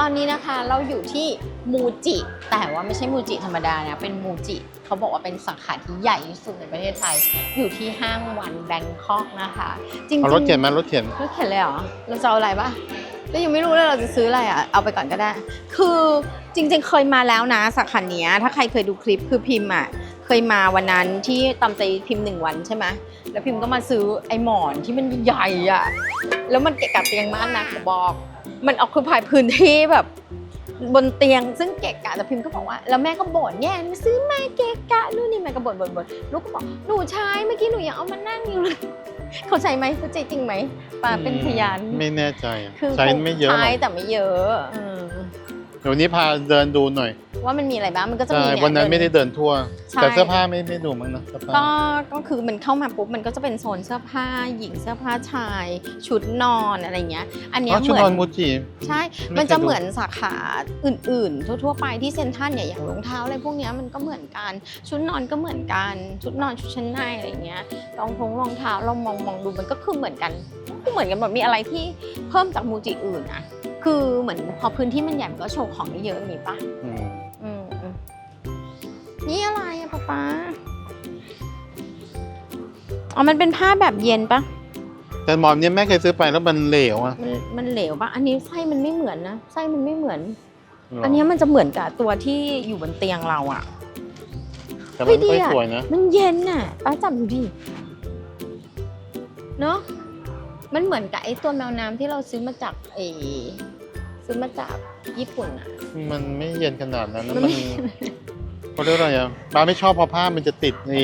ตอนนี้นะคะเราอยู่ที่มูจิ แต่ว่าไม่ใช่มูจิธรรมดานะ เป็นมูจิเขาบอกว่าเป็นสาขาที่ใหญ่ที่สุดในประเทศไทย อยู่ที่ห้างวันแบงคอกนะคะ จริงๆเอารถเข็นมารถเข็นรถเข็นเลยเหรอ เราจะเอาอะไรปะก็ยังไม่รู้เลยเราจะซื้ออะไรอะ เอาไปก่อนก็ได้ คือจริง ๆ เคยมาแล้วนะสาขาเนี้ยถ้าใครเคยดูคลิปคือพิมพ์อะเคยมาวันนั้นที่ตามใจพิมพ์หนึ่งวันใช่ไหมแล้วพิมพ์ก็มาซื้อไอ้หมอนที่มันใหญ่อะ แล้วมันเกะกะเตียงมากนะขอบอก มันออกคือภายพื้นที่แบบบนเตียงซึ่งเกะกะแต่พิมพ์ก็บอกว่าแล้วแม่ก็บ่นเนี่ยซื้อมาเกะกะนู่นนี่แม่ก็บ่นบ่นบ่นลูกก็บอกหนูใช้เมื่อกี้หนูยังเอามานั่งอยู่เลยเข้าใจไหมเข้าใจจริงไหมป้าเป็นพยานไม่แน่ใจอะคือใช้ไม่เยอะหรใช้อกแต่ไม่เยอะอืม เดี๋ยววนนี้พาเดินดูหน่อยว่ามันมีอะไรบ้างมันก็จะใช่มีเยวันนั้นไม่ได้เเดินทั่ว ใช่ แต่เสื้อผ้าไม่ไม่ดูมั้งนะเสื้อผ้าก็ก็คือมันเข้ามาปุ๊บมันก็จะเป็นโซนเสื้อผ้าหญิงเสื้อผ้าชาย ชุดนอนอะไรเงี้ย อันเนี้อ๋ยอเหชุดมือนอนนมูจิ ใช่ ไม่มันจะเคยดูเหมือนสาขาอื่น ๆ ทั่วๆไปที่เซ็นทรัลเนี่ยอย่างรองเท้าอะไรพวกเนี้ยมันก็เหมือนกัน ชุดนอนก็เหมือนกัน ชุดนอนชุดชั้นในอะไรเงี้ยรองทงรองเท้าเรามองมองดูมันก็คือเหมือนกันก็เหมือนกันแบบมีอะไรที่เพิ่มจากมูจิอื่นอะ คือเหมือนพอพื้นที่มันใหญ่มันก็โชว์ของได้เยอะมีปะอืมอืมอืมนี่อะไรอะป๊าป๊าอ๋อมันเป็นผ้าแบบเย็นปะแต่หมอนเนี้ยแม่เคยซื้อไปแล้วมันเหลวอะมันมันเหลวปะอันนี้ไส้มันไม่เหมือนนะไส้มันไม่เหมือนหรอันเนี้ยมันจะเหมือนกับตัวที่อยู่บนเตียงเราอะแต่มันเฮ้ยดีไม่อะสวยนะมันเย็นน่ะป้าจับดูดิเนาะ มันเหมือนกับไอ้ตัวแมวน้ำที่เราซื้อมาจากไอ้ซื้อมาจากญี่ปุ่นอะมันไม่เย็นขนาดนั้นนะมันมันไม่เขาเรียกอะไรอะป้าไม่ชอบเพราะผ้ามันจะติดใน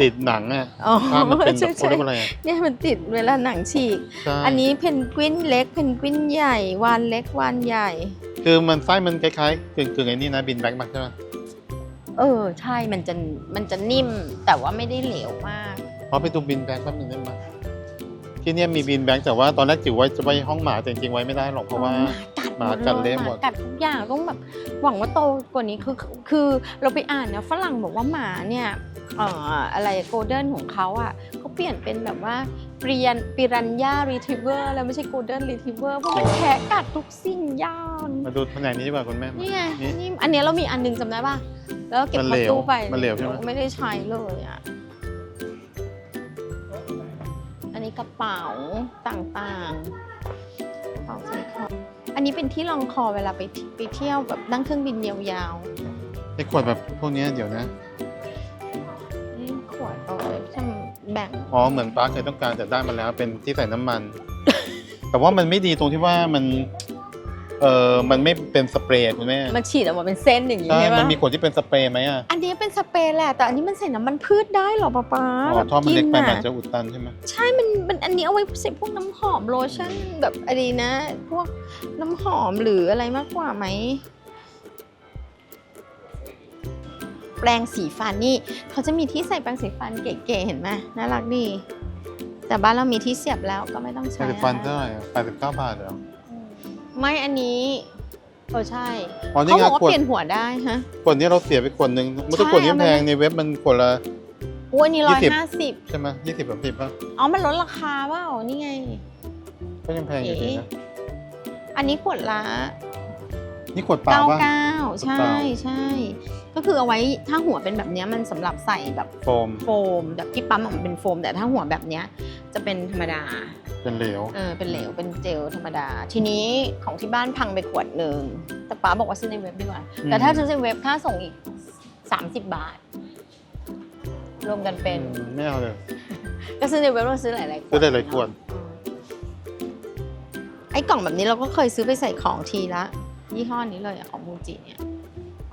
ติดหนังอะอ๋อผ้ามันเป็นแบใช่บเขาใช่เรียกว่าอะไรอะเนี่ยมันติดเวลาหนังฉีก ใช่อันนี้เพนกวินเล็กเพนกวินใหญ่วานเล็กวานใหญ่ คือมันไส้มันคล้ายๆกึ่งกึ่งๆไอ้นี่นะบินแบ็กมาใช่ไหมเออ ใช่มันจะมันจะนิ่มแต่ว่าไม่ได้เหลวมาก พอไปดูบินแบ็กแป๊บนึงได้ไหม ที่เนี่ยมีบินแบ็กแต่ว่าตอนแรกจิ๋วไว้จะไว้ห้องหมาแต่จริงๆไว้ไม่ได้หรอกเพราะว่ากัดหมากัดเละหมดากัดทุกอย่างต้องแบบหวังว่าโตกว่านี้คือคือคือเราไปอ่านนะฝรั่งบอกว่าหมาเนี่ยเอ่ออะไรโกลเด้นของเขาอะเขาเปลี่ยนเป็นแบบว่าเปลี่ยนปิรันย่ารีทิเวอร์แล้วไม่ใช่โกลเด้นรีทิเวอร์เพราะมันแคะกัดทุกสิ่งอย่าง มาดูแผนกนี้ดีกว่าคุณแม่ นี่ไงนี่ นี่อันเนี้ยเรามีอันหนึงจำได้ป่ะ แล้วก็เก็บมันเข้าเหลวตู้ไปมันเหลวใช่ไหม ไม่ได้ใช้เลยอะ กระเป๋าต่างๆกระเป๋าใส่คออันนี้เป็นที่รองคอเวลาไปไปเที่ยวแบบนั่งเครื่องบินยาวไอ้ขวดแบบพวกเนี้ยเดี๋ยวนะ ๆนี่ขวดเอาไว้ทำแบ่ง อ๋อ เหมือนป้าเคยต้องการแต่ได้มาแล้วเป็นที่ใส่น้ำมัน แต่ว่ามันไม่ดีตรงที่ว่ามัน เออมันไม่เป็นสเปรย์คุณแม่มันฉีดออกมาเป็นเส้นอย่างนี้ใช่ใช่ไหมมันมีขวดที่เป็นสเปรย์ไหมอะอันนี้เป็นสเปรย์แหละแต่อันนี้มันใส่น้ำมันพืชได้เหรอป๊าป๊าอ๋อแบบท่อมันเล็กไปอะมันจะอุดตันใช่ไหมใช่มันมันอันนี้เอาไว้ใส่พวกน้ำหอมโลชั่นแบบอะไรนะ พวกน้ำหอมหรืออะไรมากกว่าไหมแปรงสีฟันนี่เขาจะมีที่ใส่แปรงสีฟันเก๋ๆเห็นไหมน่ารักดี แต่บ้านเรามีที่เสียบแล้วก็ไม่ต้องใช้ใช้ฟันอะไรเท่าไหร่แปดสิบเก้าบาทเหรอ ไม่อันนี้เออใช่อ๋อนี่เขาไงบอกว่าขวด เปลี่ยนหัวได้ฮะ ขวดนี้เราเสียไปขวดหนึ่งมันต้องขวดนี้ใช่แพงมันในเว็บมันขวดละ อ้วนนี่ร้อยยี่สิบห้าสิบใช่ไหมยี่สิบสามสิบป่ะอ๋อมันลดราคาเปล่านี่ไง ก็ยังแพงอยู่ดีนะอันนี้ขวดละนี่ขวดเปล่าเก้าป่ะ เก้าใช่เปล่าใช่ ก็คือเอาไว้ถ้าหัวเป็นแบบเนี้ยมันสำหรับใส่แบบโฟม โฟม แบบที่ปั๊มอะมันเป็นโฟม แต่ถ้าหัวแบบเนี้ยจะเป็นธรรมดา เป็นเหลว เออเป็นเหลวเป็นเจลธรรมดา ทีนี้ของที่บ้านพังไปขวดหนึ่งแต่ป๊าบอกว่าซื้อในเว็บดีกว่าอืมแต่ถ้าซื้อในเว็บค่าส่งอีก 30 บาท รวมกันเป็น อืมไม่เอาเลยก็ซื้อในเว็บเราซื้อหลายๆขวดซื้อหลายๆขวดเนอะไอ้กล่องแบบนี้เราก็เคยซื้อไปใส่ของทีละ ยี่ห้อนี้เลยอะของมูจิเนี่ย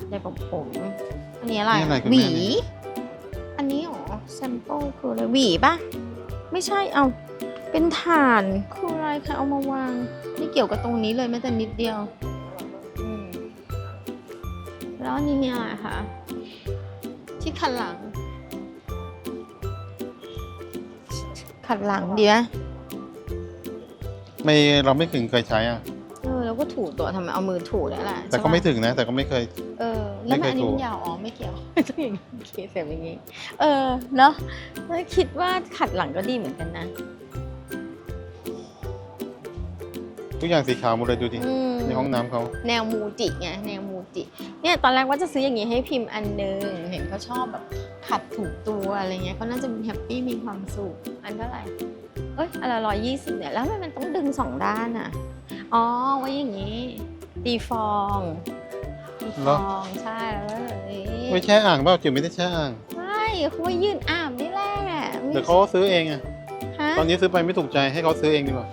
ในผมผมอันนี้อะไรนี่อะไรคุณหแม่วี เนี่ย อันนี้เหรอแซมเปิลคืออะไรหวีปะไม่ใช่เอา เป็นฐานคืออะไรคะเอามาวาง ไม่เกี่ยวกับตรงนี้เลยแม้แต่นิดเดียวอืมแล้วอันนี้เนี่ยอะไรคะที่ขันหลัง ขัดหลังดีไหมไม่เราไม่ถึงเคยใช้อะ เออแล้วก็ถูตัวทำไมเอามือถูได้แหละแต่ก็ใช่ปะไม่ถึงนะ แต่ก็ไม่เคย เออ แล้วไม่มันเคยอันนี้ถูมันยาวอ๋อไม่เกี่ยวต้องอย่างนี้โอเคเสียบอย่างนี้ เออเนาะแล้วคิดว่าขัดหลังก็ดีเหมือนกันนะ ทุกอย่างสีขาวหมดเลยดูดิอืม ในห้องน้ำเขาแนวมูจิไงแนวมูจิเนี่ยตอนแรกว่าจะซื้ออย่างนี้ให้พิมพ์อันหนึงเห็นเขาชอบแบบขัดถูกตัวอะไรเงี้ยเขาน่าจะแฮปปี้มีความสุขอันเท่าไหร่เอ้ยอันละร้อยยี่สิบเนี่ยแล้วทำไมมันต้องดึงสองด้านอะอ๋อไว้อย่างนี้ ตีฟองตีฟองใช่แล้วก็แบบนี้ไม่แช่อ่างเปล่าจิ๋วไม่ได้แช่อ่างใช่เขาไว้ยืนอาบนี่แหละไม่เดี๋ยวเขาก็ซื้อเองอะฮะตอนนี้ซื้อไปไม่ถูกใจให้เขาซื้อเองดีกว่า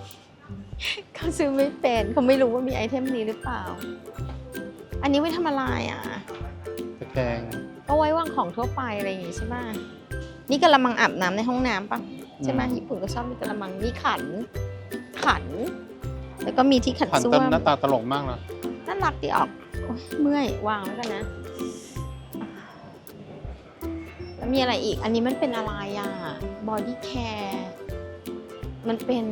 เขาซื้อไม่เป็นเขาไม่รู้ว่ามีไอเทมนี้หรือเปล่า อันนี้ไว้ทำอะไรอะตะแกรงก็ไว้วางของทั่วไปอะไรอย่างงี้ใช่ไหมนี่กระมังอาบน้ำในห้องน้ำปะใช่ไหมญี่ปุ่นก็ชอบมีกระมังมีขัน ขัน แล้วก็มีที่ขัดผ่านส้วเติมมหน้าตาตลกมากเลยน่ารักดีออกโอ๊ยเมื่อยวางแล้วกันนะ แล้วมีอะไรอีก อันนี้มันเป็นอะไรอะ body care มันเป็น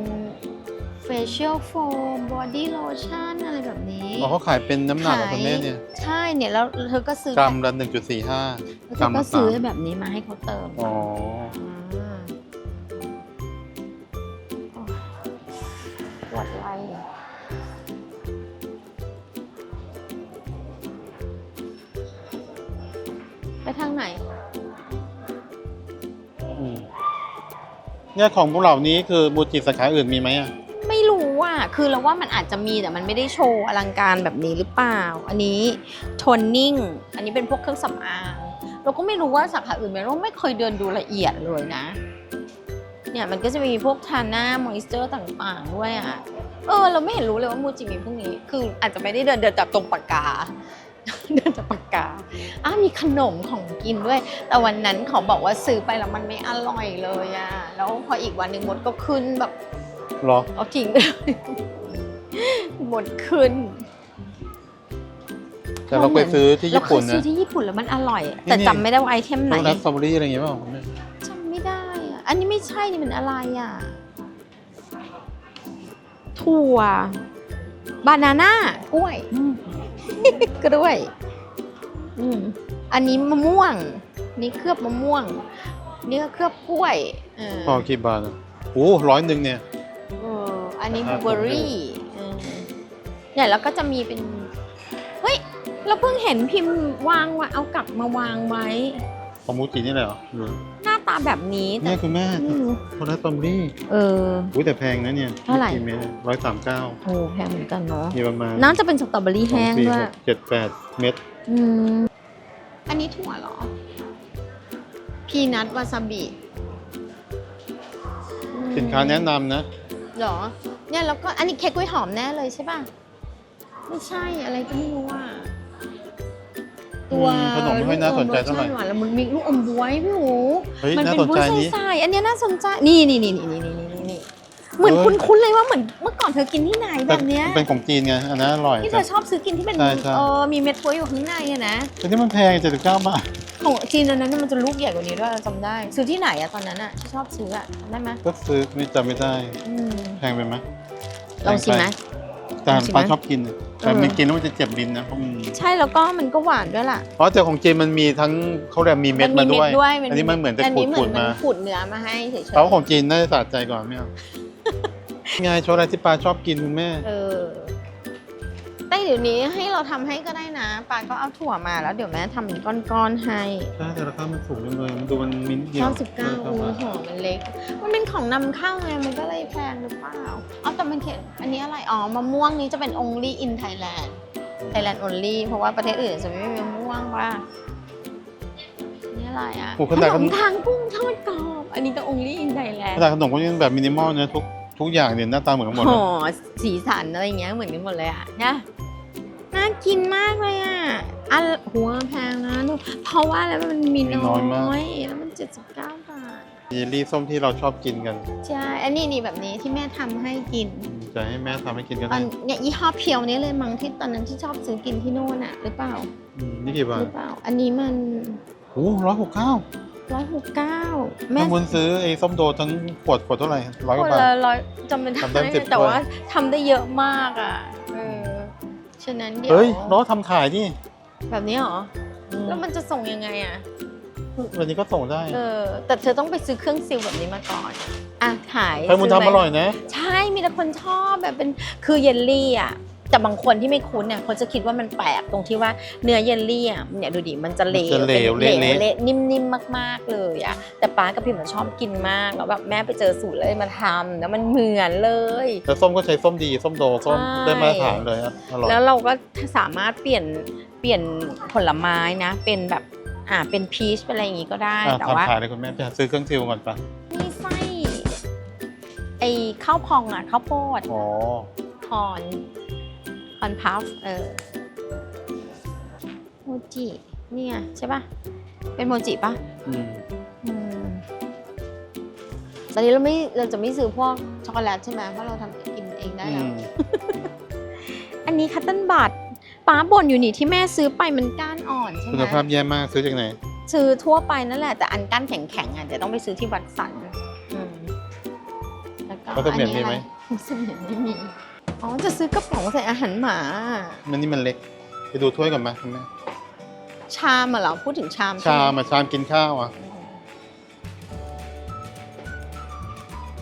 facial foam body lotion อะไรแบบนี้อ๋อเขาขายเป็นน้ำหนักของคุณแม่เนี่ย ใช่เนี่ยแล้วเธอก็ซื้อกรัมละหนึ่งจุดสี่ห้าแล้วเธอก็ซื้อแบบนี้มาให้เขาเติมอ๋ออ่าโอ้ยปวดไหล่ไปทางไหนอืมเนี่ยของพวกเหล่านี้คือมูจิสาขาอื่นมีไหมอะไม่รู้อะ คือเราว่ามันอาจจะมีแต่มันไม่ได้โชว์อลังการแบบนี้หรือเปล่า อันนี้โทนนิ่ง อันนี้เป็นพวกเครื่องสำอาง เราก็ไม่รู้ว่าสาขาอื่นไหมเราไม่เคยเดินดูละเอียดเลยนะ เนี่ยมันก็จะมีพวกทาหน้ามอยส์เจอร์ต่างๆด้วยอะ เออ เราไม่เห็นรู้เลยว่ามูจิมีพวกนี้ คืออาจจะไม่ได้เดินเดินจับตรงปากกาเดินจับปากกาอ้ามีขนมของกินด้วย แต่วันนั้นเขาบอกว่าซื้อไปแล้วมันไม่อร่อยเลยอะแล้วพออีกวันหนึ่งมดก็ขึ้นแบบ หรอ เอาทิ้งไปเลยหมดขึ้นแต่เราไปซื้อที่ญี่ปุ่นเราเคยซื้นะ อที่ญี่ปุ่นแล้วมันอร่อยอะนี่ แต่นี่จำไม่ได้ว่าไอเทมไหนพวกนัทสตรอเบอรี่อะไรอย่างเงี้ยเปล่าคุณแม่จำไม่ได้อะอันนี้ไม่ใช่นี่มันอะไรอะถั่วบานาน่ากล้วย กล้วย อืม อันนี้มะม่วง นี่เคลือบมะม่วง นี่ก็เคลือบกล้วยเออพอกี่บาทอะโอ้ร้อยหนึ่งเนี่ยเอออันนี้ครับบลูเบอร์รี่เออเนี่ยแล้วก็จะมีเป็น เฮ้ย เราเพิ่งเห็นพิมพ์วางไว้เอากลับมาวางไว้ของมูจินี่แหละเหรอหรือหน้าตาแบบนี้แต่เนี่ยคุณแม่ไม่รู้โทนัสสตรอเบอรี่เออ อุ้ยแต่แพงนะเนี่ยเท่าไหร่ ร้อยสามเก้าโอ้แพงเหมือนกันเนาะมีประมาณน่าจะเป็นสตรอเบอรี่สองแห้งสี่ด้วยหกเจ็ดแปดเม็ดอืมอันนี้ถั่วเหรอ พีนัทวาซาบิอืมสินค้าแนะนำนะ เหรอ เนี่ยแล้วก็อันนี้เค้กกล้วยหอมแน่เลยใช่ป่ะ ไม่ใช่อะไรก็ไม่รู้อะตัวอืมขนมไม่ค่อยน่าสนใจเท่าไหร่ลูกอมสชติหวานแล้วมันมีลูกอมบวยพี่หูเฮ้ยมัน่าเป็สนบวใจยนี้ใสๆอันเนี้ยน่าสนใจนี่นี่นี่นี่นี่นี่นี่นี่เหมือนเออคุ้นๆเลยว่าเหมือนเมื่อก่อนเธอกินที่ไหนแบบเนี้ย เป็นของจีนไงอันนั้นอร่อย ที่เธอชอบซื้อกินที่เป็นใช่ใช่ เออมีเม็ดถ้วยอยู่ข้างในอะนะแต่ที่มันแพงเจ็ดสิบเก้าบาทของจีนอันนั้นน่ะมันจะลูกใหญ่กว่านี้ด้วยจำได้ ซื้อที่ไหนอะตอนนั้นอะที่ชอบซื้ออะจำได้ไหมก็ซื้อไม่จำไม่ได้ อืม แพงไปไหมลองชิมไหม แต่ลองชิมไหมปลาชอบกินอะแต่เออ มันกินแล้วมันจะเจ็บลิ้นนะเพราะมันใช่แล้วก็มันก็หวานด้วยล่ะเพราะแต่ของจีนมันมีทั้งเขาเรียกมีเม็ดมาด้วย อันนี้มันเหมือนจะอันนี้เหมืขูอนดๆมันมาขูดเนื้อมาให้เฉยๆเพราะของจีนน่าจะสะใจก่อนไม่เอา ไงช็อกโกแลตที่ปลาชอบกินคุณแม่ เออแต่ เดี๋ยวนี้ให้เราทำให้ก็ได้นะปาก็เอาถั่วมาแล้วเดี๋ยวแม่ทำเป็นก้อนๆให้ใช่แต่ราคามันสูงจังเลยมันดูมันมินเดียวเก้าสิบเก้าอโอ้อหัวมันเล็ก มันเป็นของนำเข้าไงมันก็เลยแพงหรือเปล่าอ๋อแต่มันเขียนอันนี้อะไรอ๋อมะม่วงนี้จะเป็น only in Thailand Thailand only เพราะว่าประเทศอื่นจะไม่มีมะม่วงว่านี่อะไรอะโอ้ขขนาดนขมนมทางกุ้งทอดกรอบอันนี้ก็ only in ข Thailand นาดขนมก็ยังแบบมินิมอลนะทุกทุกอย่างเนี่ยหน้าตาเหมือนกันหมดเลห่ยอสีสันอะไรอย่างเงี้ยเหมือนกันหมดเลยอะนะน่า กินมากเลยอะอันหัวแพงนะดูเพราะว่าแล้วมันมีน้อยแล้วมัน79บาทเยลลี่ส้มที่เราชอบกินกันใช่อันนี้นี่แบบนี้ที่แม่ทำให้กิน จะให้แม่ทำให้กินก็อัได้นเนี่ยยี่ห้อเพียวนี้เลยมั้งที่ตอนนั้นที่ชอบซื้อกินที่โน่นอะหรือเปล่าอืมนี่กี่บาหทรือเปล่า อันนี้มันโอ้ร้อยหกเก้าร้อยหกเก้าแม่แม่บุญซื้อไอ้ส้มโดทั้งขวดขวดเท่าไหร่ร้อยกคว่านบาทละร้อยจำไม่ได้ทำได้สิบแต่ถ้วยว่าทำได้เยอะมากอะเออ ฉะนั้นเดี๋ยวเฮ้ยเราทำขายดิแบบนี้เหรอแล้วมันจะส่งยังไงอะวันนี้ก็ส่งได้เออ แต่เธอต้องไปซื้อเครื่องซิลแบบนี้มาก่อน อะขายใครบุญซื้ไหทำอร่อยนะ ใช่ มีแต่คนชอบแบบเป็น คือเยลลี่อะ แต่บางคนที่ไม่คุ้นเนี่ยเขาจะคิดว่ามันแปลกตรงที่ว่าเนื้อเยลลี่อะเนี่ยดูดิมันจะเหลวมันจะเหลวเป็นเละๆเละนิ่มๆมาก ๆเลยอะแต่ป้ากับพิมมันชอบกินมากแล้วแบบแม่ไปเจอสูตรเลยมาทำแล้วมันเหมือนเลยแล้วส้มก็ใช้ส้มดีส้มโดส้มใช่ได้มาตรฐานเลยอะอร่อยแล้วเราก็สามารถเปลี่ยนเปลี่ยนผลไม้นะ เป็นแบบอ่าเป็นพีชเป็นอะไรอย่างงี้ก็ได้อะแต่ว่าทำขายเลยคุณแม่ไปหาซื้อเครื่องซิลก่อนปะมีไส้ไอ้ข้าวพองอะข้าวโพดอ๋อคอน คอนพัฟเออโมจินี่ไงใช่ปะเป็นโมจิปะอืมอืมตอนนี้เราไม่เราจะไม่ซื้อพวกช็อกโกแลตใช่ไหมเพราะเราทำกินเองได้อืแล้วมอันนี้คัตเติ้ลบัตป้าบ่นอยู่นี่ที่แม่ซื้อไปมันก้านอ่อนใช่ไหมคุณภาพแย่มากซื้อจากไหน ซื้อทั่วไปนั่นแหละแต่อันก้านแข็งๆอะเดี๋ยวต้องไปซื้อที่วัดสันอืมแล้วก็วัดเสมียนมีไหมวัดเสมียนไม่มี อ๋อ จะซื้อกระป๋องใส่อาหารหมา มันนี่มันเล็ก ไปดูถ้วยก่อนมาคุณแม่ชามอะเหรอ พูดถึงชามใไหชามมาชามกินข้าวอะ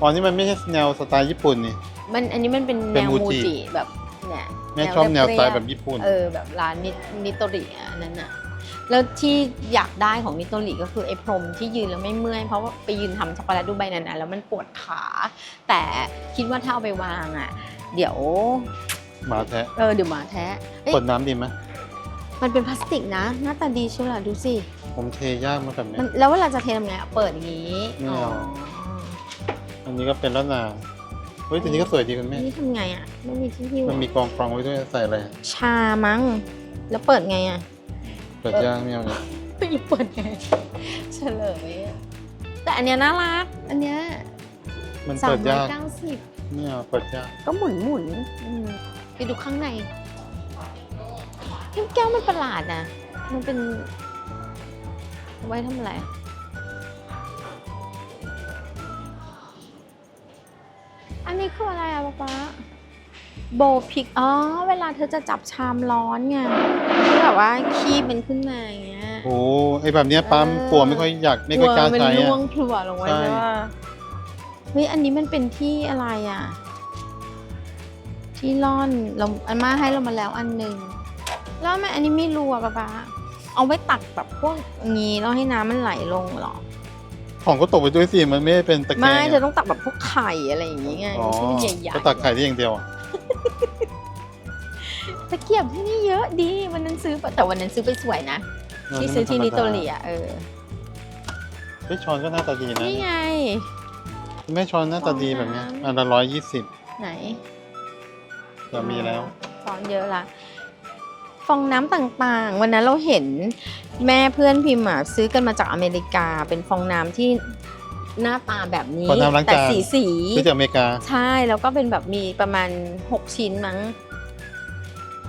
อ๋อนี่มันไม่ใช่แนวสไตล์ญี่ปุ่นนี่ มันอันนี้มันเป็นเป็แนนวมูมูจิ จิแบบเนี่ยแม่ชอบแนวสไตล์เรียแบบญี่ปุ่น เออแบบร้านนินิโตริอะอันนั้นอะ แล้วที่อยากได้ของนิโตริก็คือไอ้พรมที่ยืนแล้วไม่เมื่อยเพราะว่าไปยืนทำช็อกโกแลตดูใบนานๆแล้วมันปวดขา แต่คิดว่าถ้าเอาไปวางอะเดี๋ยวหมาแท้เออเดี๋ยวหมาแท้เอ้ยกดน้ำดีไหมมันเป็นพลาสติกนะ หน้าตาดีเชียวล่ะดูสิผมเทยากมากแบบนี้มันแล้วเวลาจะเททำไงอะเปิดอย่างนี้ไม่เอาอันนี้ก็เป็นแล้วนาเฮ้ยตัวนี้ก็สวยดีคุณแม่นี่ทำไงอะไม่มีที่หิ้วมันมีกรองฟองไว้ด้วยใส่อะไรชามั้งแล้วเปิดไงอะเปิดยากไม่เอาเนี่ยไม่รู้เปิดไงเฉลยอะแต่อันเนี้ยน่ารัก อันเนี้ยมันสาเปิมดร้อยยากเก้าสิบไม่เอาเปิดยากก็หมุนหมุนๆอืมไปดูข้างในแก้วมันประหลาดนะมันเป็นเอาไว้ทำอะไรอะอันนี้คืออะไรอะป๊าป๊า โบพิก อ๋อ เวลาเธอจะจับชามร้อนไงที่แบบว่าคีบมันขึ้นมาอย่างเงี้ย โอ้ไอแบบเนี้ยปั๊มเออกลัวไม่ค่อยอยากไม่ค่อยกล้ามันใช้ล่วอะ งพลัวลงไว้ใช่ ใช่ป่ะเฮ้ย อันนี้มันเป็นที่อะไรอะ ที่ร่อนเราอาม่าให้เรามาแล้วอันหนึ่งแล้วทำไมอันนี้ไม่รัวป๊าป๊าเอาไว้ตักแบบพวกงี้แล้วให้น้ำมันไหลลงเหรอ ของก็ตกไปด้วยสิมันไม่ได้เป็นตะแกรไม่งเธอต้องตักแบบพวกไข่อะไรอย่างงี้ไงอ๋อไม่ใช่ใหญ่ก็ตักไข่ได้อย่างเดียวอะๆ ตะเกียบที่นี่เยอะดี วันนั้นซื้อไปแต่วันนั้นซื้อไปสวยนะ ที่ซื้อที่นิโตเลียเออเฮ้ยช้อนก็หน้าตาดีนะนี่ไงแม่ช้อนหน้าตาดีแบบเนี้ยฟองน้ำอันละร้อยยี่สิบไหนเรามีแล้วฟองเยอะละฟองน้ำต่างๆ วันนั้นเราเห็นแม่เพื่อนพิมพ์อะซื้อกันมาจากอเมริกา เป็นฟองน้ำที่ หน้าตาแบบนี้ฟองน้ำล้างแต่จานสีสี ซื้อจากอเมริกา ใช่ แล้วก็เป็นแบบมีประมาณ 6 ชิ้นมั้ง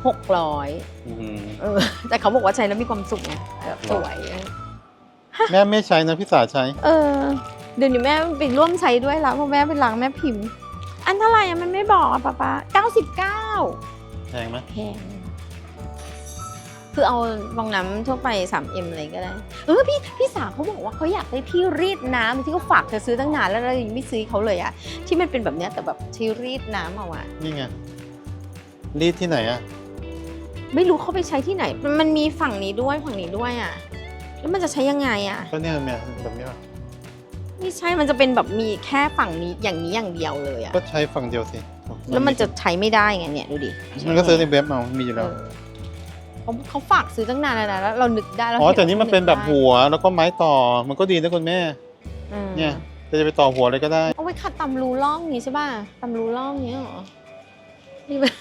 หกร้อยอื้อหือเออ แต่เขาบอกว่าใช้แล้วมีความสุขไงแบบสวย แม่ไม่ใช้นะพี่สาใช้ เออ เดี๋ยวนี้แม่ไปร่วมใช้ด้วยแล้วเพราะแม่เป็นล้างแม่พิมพ์ อันเท่าไหร่อะมันไม่บอกอะป๊าป๊าเก้าสิบเก้าแพงไหมแพง คือเอาฟองน้ำทั่วไป 3M อะไรก็ได้ เออพี่พี่สาวเขาบอกว่าเขาอยากได้ที่รีดน้ำที่เขาฝากเธอซื้อตั้งนานแล้วเรายังไม่ซื้อเขาเลยอะที่มันเป็นแบบเนี้ยแต่แบบที่รีดน้ำเอาอะนี่ไงรีดที่ไหนอะไม่รู้เขาไปใช้ที่ไหน มันมันมีฝั่งนี้ด้วยฝั่งนี้ด้วยอะแล้วมันจะใช้ยังไงอะก็เนี่ยเนี่ยแบบนี้ป่ะไม่ใช่มันจะเป็นแบบมีแค่ฝั่งนี้อย่างนี้อย่างเดียวเลยอะก็ใช้ฝั่งเดียวสิแล้วมันจะใช้ไม่ได้ไงเนี่ยดูดิมันก็ซื้อในเว็บเอามีอยู่เอแล้วอ เขาเขาฝากซื้อตั้งนานแล้วนะแล้วเรานึกได้เราอ๋อเห็แต่นี่มันเป็นแบบได้หัวแล้วก็ไม้ต่อมันก็ดีนะคุณแม่อืมเนี่ยจะไปต่อหัวเลยก็ได้เอาไว้ขัดตำรูร่องนี้ใช่ป่ะตำรูร่องนี้เหรอนี่มัน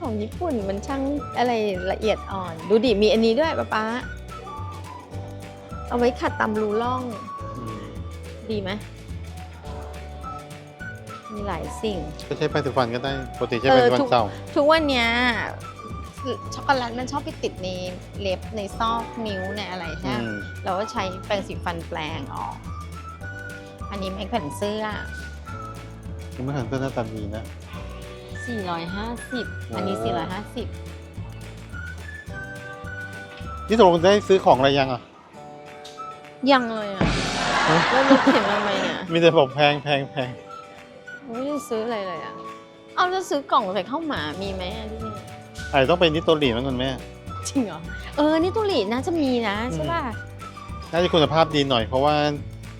ของญี่ปุ่นมันช่างอะไรละเอียดอ่อน ดูดิมีอันนี้ด้วยป๊าป๊าเอาไว้ขัดตำรูร่อง ดีไหมมีหลายสิ่งก็ใช้แปรงสีฟันก็ได้ปกติใช้แปรงสีฟัเออทุนกเก่าทุกวันเนี้ย ช็อกโกแลตมันชอบไปติดในเล็บในซอกนิ้วในอะไรอืใช่ไหมมเราก็ใช้แปรงสีฟันแปลงออก อันนี้แม็กแผ่นเสื้อคุณไม่เห็นเสื้อหน้าตาดีนะ 450 อันนี้ โอ้ 450 นี่ตกลงได้ซื้อของอะไรยังอะ ยังเลยอะเฮ้ยแล้วรถเข็นทำไมเนี่ยมีแต่บอกแพงแพงแพงไม่ได้ซื้ออะไรเลยอะ เอาแล้วซื้อกล่องใส่ข้าวหมามีไหมอะที่นี่ อาจจะต้องเป็นนิโตรีมั้งคุณแม่ จริงเหรอ เออ นี่ตุลีน่าจะมีนะใช่ป่ะ น่าจะคุณภาพดีหน่อยเพราะว่า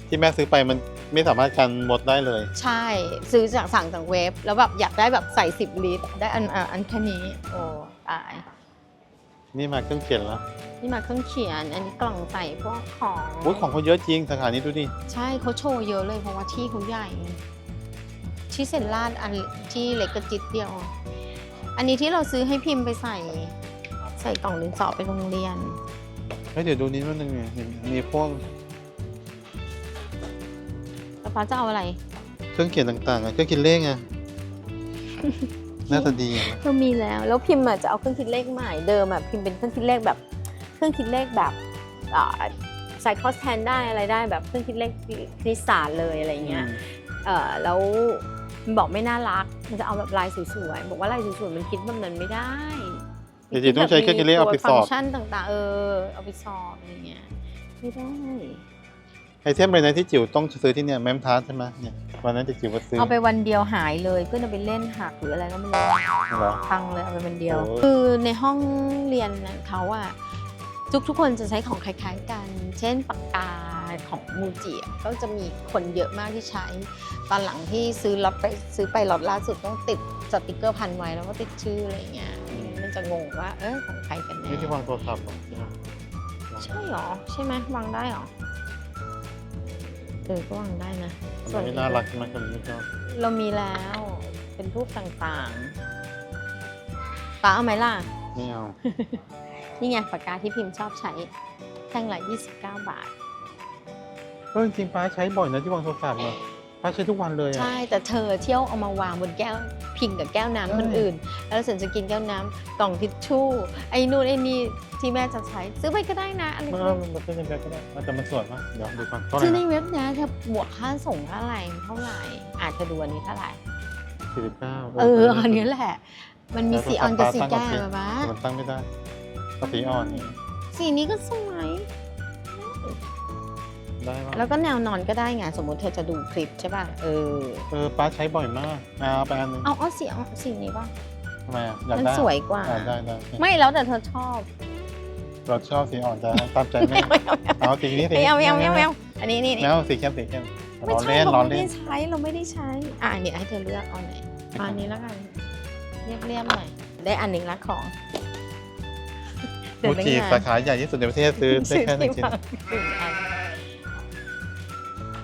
ที่แม่ซื้อไปมันไม่สามารถกันหมดได้เลย ใช่ ซื้อจากสั่งจากเว็บ แล้วแบบอยากได้แบบใส่สิบลิตร ได้อันอะอันแค่นี้ โอ้ตาย นี่มาเครื่องเขียนแล้วนี่มาเครื่องเขียน อันนี้กล่องใส่พวกของโอ้ยของเขาเยอะจริงสาขานี้ดูดิใช่เขาโชว์เยอะเลยเพราะว่าที่เขาใหญ่ที่เซ็นลาดอันที่เล็กกระจิตเดียวอั นนี้ที่เราซื้อให้พิมพ์ไปใส่ ใส่กล่องดินสอไปโรงเรียน เฮ้ยเดี๋ยวดูนี้มันนึงเนี่ยมีพวกแล้วป้าจะเอาอะไร เครื่องเขียนต่างๆอะเครื่องคิดเลขไง น่าจะดีอะเรามีแล้ว แล้วพิมพ์อะจะเอาเครื่องคิดเลขใหม่เดิมอะพิมพ์เป็นเครื่องคิดเลขแบบ เครื่องคิดเลขแบบอ่าใส่คอสแทนได้อะไรได้แบบเครื่องคิดเลขคณิตศาสตร์เลยอะไรเงี้ย เออแล้ว มันบอกไม่น่ารัก มันจะเอาแบบลายสวยๆ บอกว่าลายสวยๆ มันคิดแบบนั้นไม่ได้เดี๋ยวต้องใช้เครื่องคิดเลขเอาไปสอบ ฟังก์ชันต่างๆ เออ เอาไปสอบอะไรเงี้ย ไม่ได้ ไอเทมอะไรนะที่จิ๋วต้องซื้อที่เนี่ยแมมทาร์ใช่ไหมเนี่ยวันนั้นจิ๋วก็ซื้อเอาไปวันเดียวหายเลยเพื่อนเอาไปเล่นหักหรืออะไรก็ไม่รู้ เหรอ พังเลยเอาไปวันเดียว โอ้ยคือในห้องเรียนน่ะเขาอะ ทุกทุกๆคนจะใช้ของคล้ายๆกัน เช่นปากกาของมูจิอะก็จะมีคนเยอะมากที่ใช้ ตอนหลังที่ซื้อล็อตไปซื้อไปล็อตล่าสุดต้องติดสติกเกอร์พันไว้แล้วก็ติดชื่ออะไรเงี้ยมันจะงงว่าเออของใครกันแน่นี่ที่วางโทรศัพท์เหรอใช่หรอ ใช่ไหมวางได้หรอเออก็วางได้นะทำไมไม่น่ารักใช่ไหมคนไม่ชอบเรามีแล้วเป็นรูปต่างๆป้าเอาไหมล่ะไม่เอา นี่ไงปากกาที่พิมพ์ชอบใช้แท่งละ29 บาทเออจริงๆป้าใช้บ่อยนะที่วางโทรศัพท์อะป้าใช้ทุกวันเลยอะ ใช่แต่เธอเที่ยวเอามาวางบนแก้วพิงกับแก้วน้ำคนเอออื่อื่น แล้วฉันจะกินแก้วน้ำกล่องทิชชู่ ไอ้นู่นไอ้นี่ที่แม่จะใช้ซื้อไปก็ได้นะอะไรมันก็ก็ได้มันเป็นยังไงก็ได้แต่มันสวยมากเดี๋ยวดูฟังเท่าไหร่ซื้อในนะเว็บนะเธอบวกค่าส่งค่าอะไรเท่าไหร่ อาจจะดูอันนี้เท่าไหร่ สี่สิบเก้าเออ อันนี้แหละ มันมีสีออนกับสีแก้มอะปะมันตั้งไม่ได้ ก็สีอ่อนนี่สีนี้ก็สวยได้ปะแล้วก็แนวนอนก็ได้ไงสมมติเธอจะดูคลิปใช่ป่ะเออเออป้าใช้บ่อยมากเอาไปอันหนึงเอาเอาสีเอาสีนี้ป่ะทำไมอะอยากมันได้สวยกว่า อ่าได้ได้ไม่แล้วแต่เธอชอบเราชอบสีอ่อนจะตามใจแม่ไม่เอาเอาสีนี้สีไม่เอาไม่เอาไม่เอาไม่เอาอันนี้นี่นี่ไม่เอาสีเข้มสีเข้มไม่ร้อนใช่เล่นเราร้อนไม่เล่ได้นใช้เราไม่ได้ใช้ อะอันนี้ให้เธอเลือกเอาไหนเอาอันนี้แล้วกัน เรียบเรียบๆหน่อยได้อันหนึ่งละของ มูจิสาขาใหญ่ที่สุดในประเทศซื้อได้แค่หนึ่งชิ้นซื้อที่วางหนึ่งอัน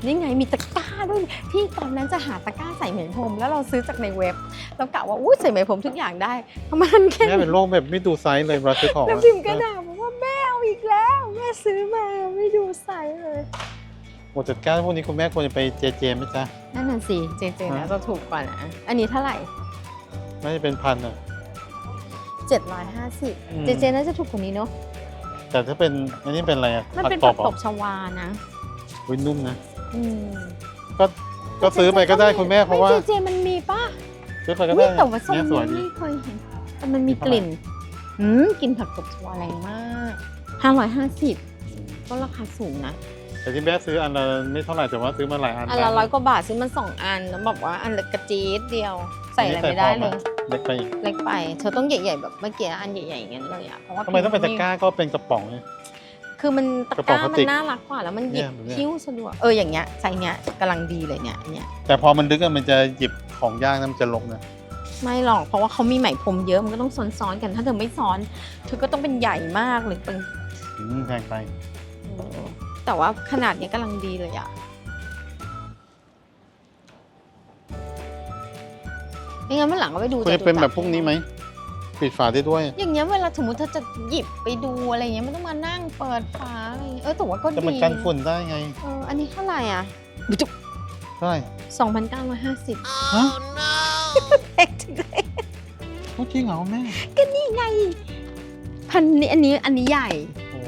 นี่ไงมีตะกร้าด้วยที่ตอนนั้นจะหาตะกร้าใส่ไหมพรมแล้วเราซื้อจากในเว็บเรากะว่าอู้ใส่ไหมพรมทุกอย่างได้ประมาณแค่แม่เป็นโรคแบบไม่ดูไซส์เลยเวลาซื้อของแล้วอะพิมพ์ก็ด่าบอกว่าแม่เอาอีกแล้ว แม่ซื้อมาไม่ดูไซส์เลยหมดจัดการพวกนี้คุณแม่ควรจะไปเจเจไหมจ๊ะนั่นน่ะสิเจเจนะฮะจะถูกกว่านะอันนี้เท่าไหร่น่าจะเป็นพันอะ750 อืมเจเจน่าจะถูกกว่านี้เนาะ แต่ถ้าเป็นอันนี้เป็นอะไรอะมันเป็นผัผักกตตบบชวานะอุ้ยนุ่มนะ อืมก็ก็ซื้อไปก็ได้คุณแม่เพราะว่าไม่เจเจมันมีป่ะซื้อไปก็อุ๊ได้ยแต่ว่าทรงเนี่ยสนี้วยดี ไม่เคยเห็นแต่มันมีกลิ่นอืมกลิ่นผักตบชวาแรงมาก550 ก็ราคาสูงนะ แต่ที่แม่ซื้ออันละไม่เท่าไหร่แต่ว่าซื้อมาหลายอันอันละร้อยกว่าบาทซื้อมันสองอันแล้วบอกว่าอันละกระจี๊ดเดียว ใส่อะไรไม่ได้เลย เล็กไปอีกเล็กไป เธอต้องใหญ่ๆแบบเมื่อกี้อันใหญ่ๆอย่างนั้นเลยอะเพราะว่าทำไมต้องเป็นตะกร้าก็เป็นกระป๋องเนี่ย คือมันตะกระกป๋องร้าพลาสมัตินกน่ารักกว่าแล้วมันหยิบเนี่ยแบบเนี้ย คิ้วสะดวกเอออย่างเงี้ยไซส์เนี้ยกำลังดีเลยเนี่ยเนี่ยแต่พอมันลึกอะมันจะหยิบของยากนะมันจะลงนะไม่หรอกเพราะว่าเขามีไหมพรมเยอะมันก็ต้องซ้อนๆกันถ้าเธอไม่ซ้อนเธอก็ต้องเป็นใหญ่มากหรือเป็นอืมแพงไปเออแต่ว่าขนาดเนี้ยกำลังดีเลยอะ ไม่งั้นเมื่อหลังก็ไปดูควรจะเป็นแบบพวกนี้ไหมปิดฝาได้ด้วย อย่างเงี้ยเวลาสมมติเธอจะหยิบไปดูอะไรเงี้ยไม่ต้องมานั่งเปิดฝาอะไรเงี้ยเออแต่ว่าก็แต่ดีมันกันฝุ่นได้ไงเอออันนี้เท่าไหร่อะใช่สองพันเก้าร้อยห้าสิบฮะเล็กจังเลยโอ้จริงเหรอแม่ก็นี่ไงพันนี้อันนี้อันนี้ใหญ่โอ้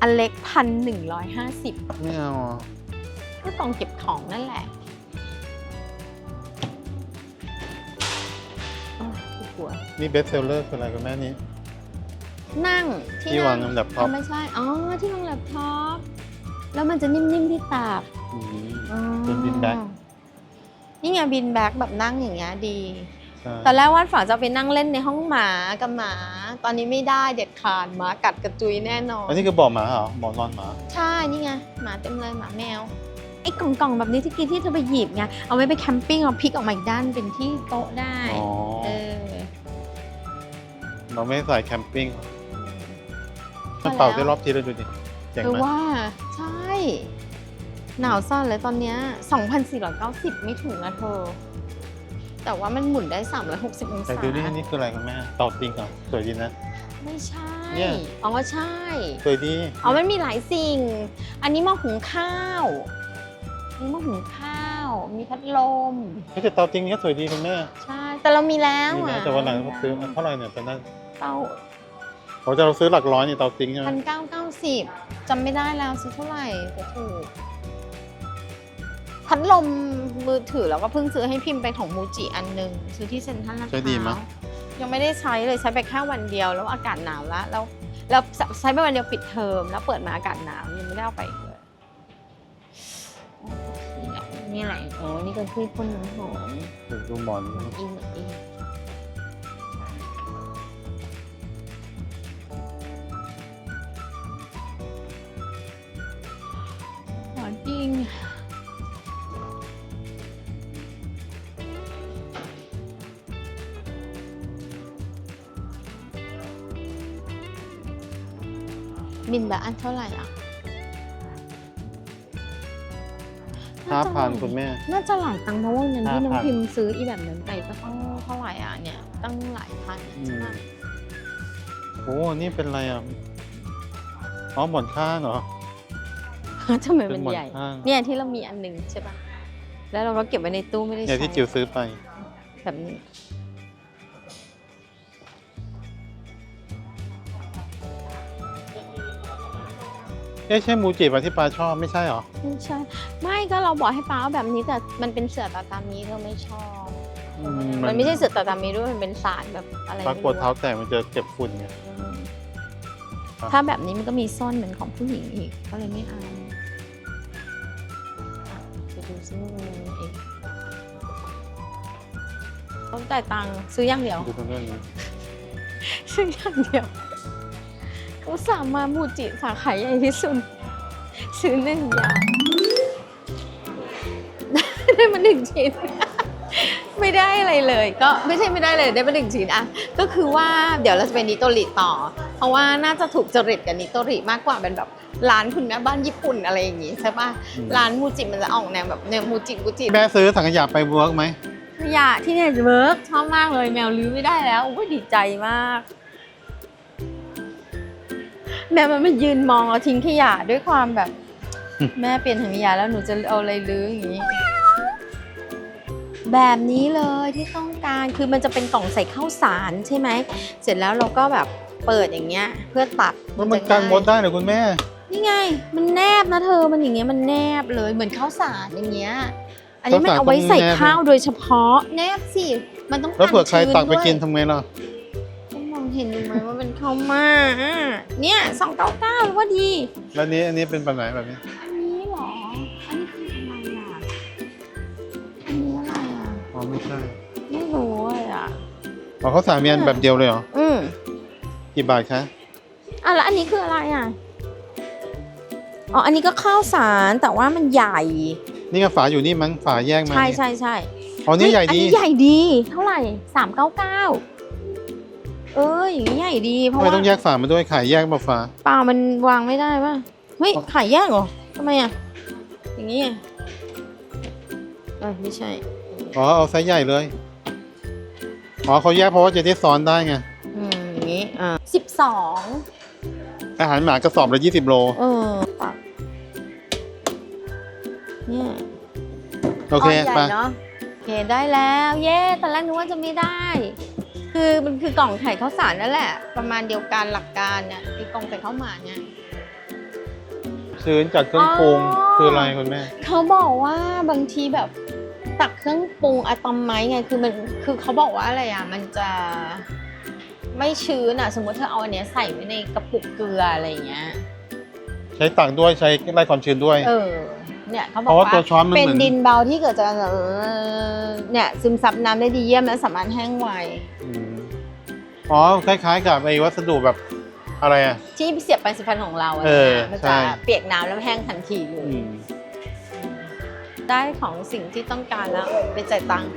อันเล็กพันหนึ่งร้อยห้าสิบไม่เอาอะก็กล่องเก็บของนั่นแหละ นี่เบสเซลเลอร์คืออะไรคุณแม่นี่นั่งที่วางแล็ปท็อปอ๋อไม่ใช่ อ๋อ ที่วางแล็ปท็อป แล้วมันจะนิ่มๆที่ตากอืมอ๋อเป็น bean bag นี่ไงบินแบ็กแบบนั่งอย่างเงี้ยดีใช่ตอนแรกวาดฝันจะไปนั่งเล่นในห้องหมากับหมา ตอนนี้ไม่ได้เด็ดขาดหมากัดกระจุยแน่นอน อันนี้คือบ่อหมาเหรอบ่อนอนหมา ใช่ นี่ไงหมาเต็มเลยหมาแมวไอ้กล่องๆแบบนี้ที่กี้ที่เธอไปหยิบไงเอาไว้ไปแคมปิ้งเอาพลิกออกมาอีกด้านเป็นที่โต๊ะได้อ๋อเออ เราไม่ใส่แคมปิ้งพมัอนแล้วเป่าได้รอบทีเลยดูดิเจ๋งหรือไหมว่าใช่ หนาวสั้นเลยตอนเนี้ย2,490 ไม่ถึงนะเธอ แต่ว่ามันหมุนได้ 360 องแต่ศาดูนี่อันนี้คืออะไรคุณแม่เต่าติงเหรอสวยดีนะ ไม่ใช่ เนี่ย อ๋อใช่ สวยดีอ๋อมันมีหลายสิ่ง อันนี้หม้อหุงข้าวอันนี้หม้อหุงข้าว มีพัดลม เฮ้ยแต่เต่าติงเนี้ยสวยดีคุณแม่ใช่ แต่เรามีแล้วดีอะนะแต่วันหลังเขาซื้อเท่าไหร่เนี่ยตอนนั้น เต้าเขาจะเราซื้อหลักร้อยเนี่ยเต่าติงใช่ไหมพันเก้าเก้าสิบจำไม่ได้แล้วซื้อเท่าไหร่แต่ถูก พัดลมมือถือแล้วก็เพิ่งซื้อให้พิมพ์ไปของมูจิอันหนึ่งซื้อที่เซ็นทรัลลาดพใช้ดีมั้ร้าวยยังไม่ได้ใช้เลยใช้ไปแค่วันเดียวแล้วอากาศหนาวแล้วแล้วแล้วใช้ไปวันเดียวปิดเทอมแล้วเปิดมาอากาศหนาวยังไม่ได้เอาไปอีกเลยนี่แหละอ๋อนี่ก็คือพ่นน้ำหอม ดูหมอนอินอินหอม ริง บินแบบอันเท่าไหร่อะห้าพันคุณแม่ น่าจะหลายตังค์เพราะว่าวันนั้นที่น้อง5,000พิมพ์ซื้ออีแบบนั้นไปก็ต้องเท่าไหร่อะเนี่ยตั้งหลายพันอืมใช่ไหมโอ้นี่เป็นอะไรอะอ๋อหมอนข้างเหรอ ทำไมเป็มันนหมอนใหญ่ ข้างเนี่ยที่เรามีอันหนึ่งใช่ปะแล้วเราก็เก็บไว้ในตู้ไม่ได้เนี่ยใช้ที่จิ๋วซื้อไป แบบนี้ เอ๊ะใช่มูจิป่ะที่ปลาชอบไม่ใช่เหรอ ไม่ใช่ ไม่ก็เราบอกให้ป้าเอาแบบนี้แต่มันเป็นเสือตาตามีเธอไม่ชอบอืมันไม่ใช่เสือตาตามีด้วยมันเป็นสารแบบอะไรปลาไม่กดรู้เท้าอะแตกมันจะเก็บฝุ่นไงอืมครับถ้าแบบนี้มันก็มีซ่อนเหมือนของผู้หญิงอีกก็เลยไม่เอา อะไปดูซิว่ามันมีอีกต้องจ่ายตังค์ซื้ออย่างเดียว ดูตรงนี้นซื้ออย่างเดียวเขาสามมามูจิสาขาใหญ่ที่สุด ซื้อหนึ่งอย่างได้มาหนึ่งชิ้น ไม่ได้อะไรเลย ก็ไม่ใช่ไม่ได้เลยได้มาหนึ่งชิ้นอะก็คือว่าเดี๋ยวเราจะไปนิโตริต่อ เพราะว่าน่าจะถูกจริตกับนิโตริมากกว่าเป็นแบบ ร้านคุณแม่บ้านญี่ปุ่นอะไรอย่างงี้ใช่ปะร้านมูจิมันจะออกแนวแบบแนวมูจิมูจิแม่ซื้อถังขยะไปเวิร์กไหมขยะที่เนี่ยเวิร์กชอบมากเลยแมวลื้อไม่ได้แล้วโอ้ยดีใจมาก แม่มันมายืนมองเราทิ้งขยะด้วยความแบบ แม่เปลี่ยนถังขยะแล้วหนูจะเอาอะไรลื้ออย่างนี้แบบนี้เลยที่ต้องการคือมันจะเป็นกล่องใส่ข้าวสารใช่ไหม เสร็จแล้วเราก็แบบเปิดอย่างเงี้ย เพื่อตัดมันมันจะกันมดง่ายได้เหรอคุณแม่ นี่ไง มันแนบนะเธอ มันอย่างเงี้ยมันแนบเลยเหมือนข้าวสารอย่างเงี้ย อันนี้มันเอาไว้ใส่ข้าวโดยเฉพาะแนบสิ มันต้องแล้วเผื่อใครชื้ตักไปด้วยกินทำไงล่ะต้องมองเห็นอยู่ไหมว่าเป็นข้าวหมาอะเนี่ยสองเก้าเก้าว่าดี แล้วนี้อันนี้เป็นแบบไหนแบบนี้ อันนี้เหรอ อันนี้คืออะไรอะ อันนี้อะไรอะ อ๋อไม่ใช่ ไม่รู้เลยอะอ๋อเขาสามยันแบบเดียวเลยเหรอ อืมกี่บาทคะอะแล้วอันนี้คืออะไรอะ อ๋อ อันนี้ก็ข้าวสารแต่ว่ามันใหญ่ นี่ก็ฝาอยู่นี่มั้งฝาแยกมาใช่นี่ใช่ใช่อ๋อนี่ใหญ่เฮ้ยดีอันนี้ใหญ่ดี เท่าไหร่สามเก้าเก้าเอออย่างนี้ใหญ่ดีเพทำราะไมว่าต้องแยกฝามาด้วยขายแยกมาฝาเปล่ามันวางไม่ได้ป่ะเฮ้ยขายแยกเหรอทำไมอะอย่างนี้อะเออไม่ใช่ อ๋อเอาไซส์ใหญ่เลยอ๋อเขาแยกเพราะว่าจะได้ซ้อนได้ไงอืมอย่างนี้อ่าสิบสอง อาหารหมากระสอบละยี่สิบโล เออปักเนี่ยโอเคใหญ่ไปเนาะโอเคได้แล้ว เย้ตอนแรกนึกว่าจะไม่ได้ คือมันคือกล่องไข่ข้าวสารนั่นแหละ ประมาณเดียวกันหลักการเนี่ยคือกล่องใส่ข้าวหมาเนี่ยชื้นจัดเครื่องปรุงอ๋อ คืออะไรคุณแม่ เขาบอกว่าบางทีแบบตักเครื่องปรุงอะตอมไม้ไงคือมันคือเขาบอกว่าอะไรอะ มันจะ ไม่ชื้นอะ สมมติเธอเอาอันเนี้ยใส่ไว้ในกระปุกเกลืออะไรอย่างเงี้ย ใช้ตักด้วยใช้ไล่ความชื้นด้วย เออ เนี่ยเขาบเพอกราะว่าว่าตัวช้อนมันเป็นเหมือน ดินเบาที่เกิดจากการเออเนี่ยซึมซับน้ำได้ดีเยี่ยมและสามารถแห้งไว อืมอ๋อคล้ายๆกับไอ้วัสดุแบบอะไรอะ ที่เสียบไปสิพันของเราอะเออนะมันใช่ จะเปียกน้ำแล้วแห้งทันทีเลย อืม ได้ของสิ่งที่ต้องการแล้วไปจ่ายตังค์